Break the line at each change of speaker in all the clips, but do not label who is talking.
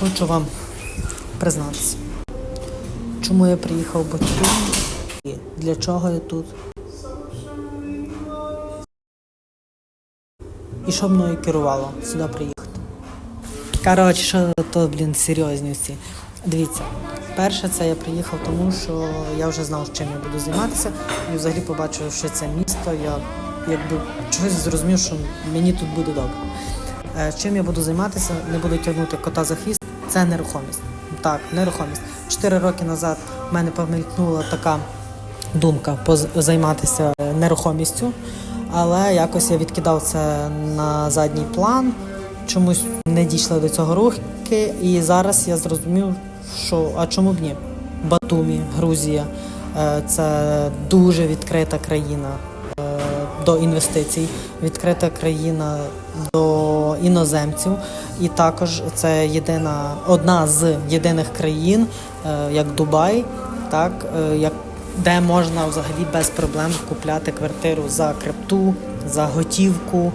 Хочу вам признатися, чому я приїхав Батьків і для чого я тут. І що мною керувало сюди приїхати. Коротше, що то, блін, серйозності. Дивіться, перше, це я приїхав, тому що я вже знав, чим я буду займатися, і взагалі побачив, що це місто. Я якби чогось зрозумів, що мені тут буде добре. Е, Чим я буду займатися, не буду тягнути кота за хвіст. Це нерухомість. Так, нерухомість. Чотири роки назад в мене помількнула така думка займатися нерухомістю, але якось я відкидав це на задній план. Чомусь не дійшли до цього рухи, і зараз я зрозумів, що а чому б ні? Батумі, Грузія е, це дуже відкрита країна е, до інвестицій, відкрита країна до іноземців, і також це єдина одна з єдиних країн, е, як Дубай, так е, як де можна взагалі без проблем купляти квартиру за крипту, за готівку.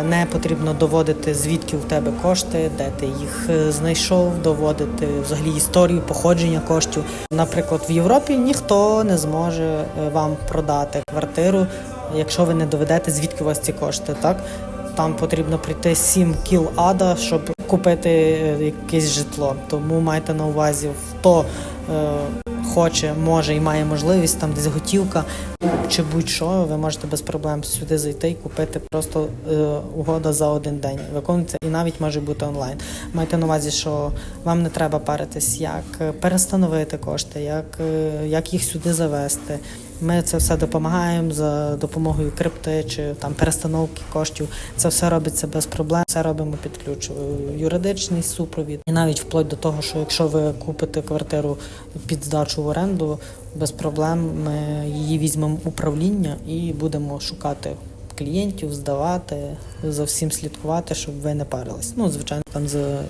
Е, Не потрібно доводити, звідки в тебе кошти, де ти їх знайшов, доводити взагалі історію походження коштів. Наприклад, в Європі ніхто не зможе вам продати квартиру, якщо ви не доведете, звідки у вас ці кошти. Так там потрібно прийти 7 кіл ада, щоб купити е, якесь житло. Тому майте на увазі, хто е, хоче, може і має можливість, там десь готівка чи будь-що, ви можете без проблем сюди зайти і купити просто е, угода за один день. Виконується і навіть може бути онлайн. Майте на увазі, що вам не треба паритись, як е, перестановити кошти, як, е, як їх сюди завести. Ми це все допомагаємо за допомогою крипти чи там перестановки коштів. Це все робиться без проблем. Все робимо під ключ. Е, Юридичний супровід, і навіть вплоть до того, що якщо ви купите квартиру під здачу в оренду, без проблем ми її візьмемо управління і будемо шукати клієнтів, здавати, за всім слідкувати, щоб ви не парились. Ну, звичайно, там за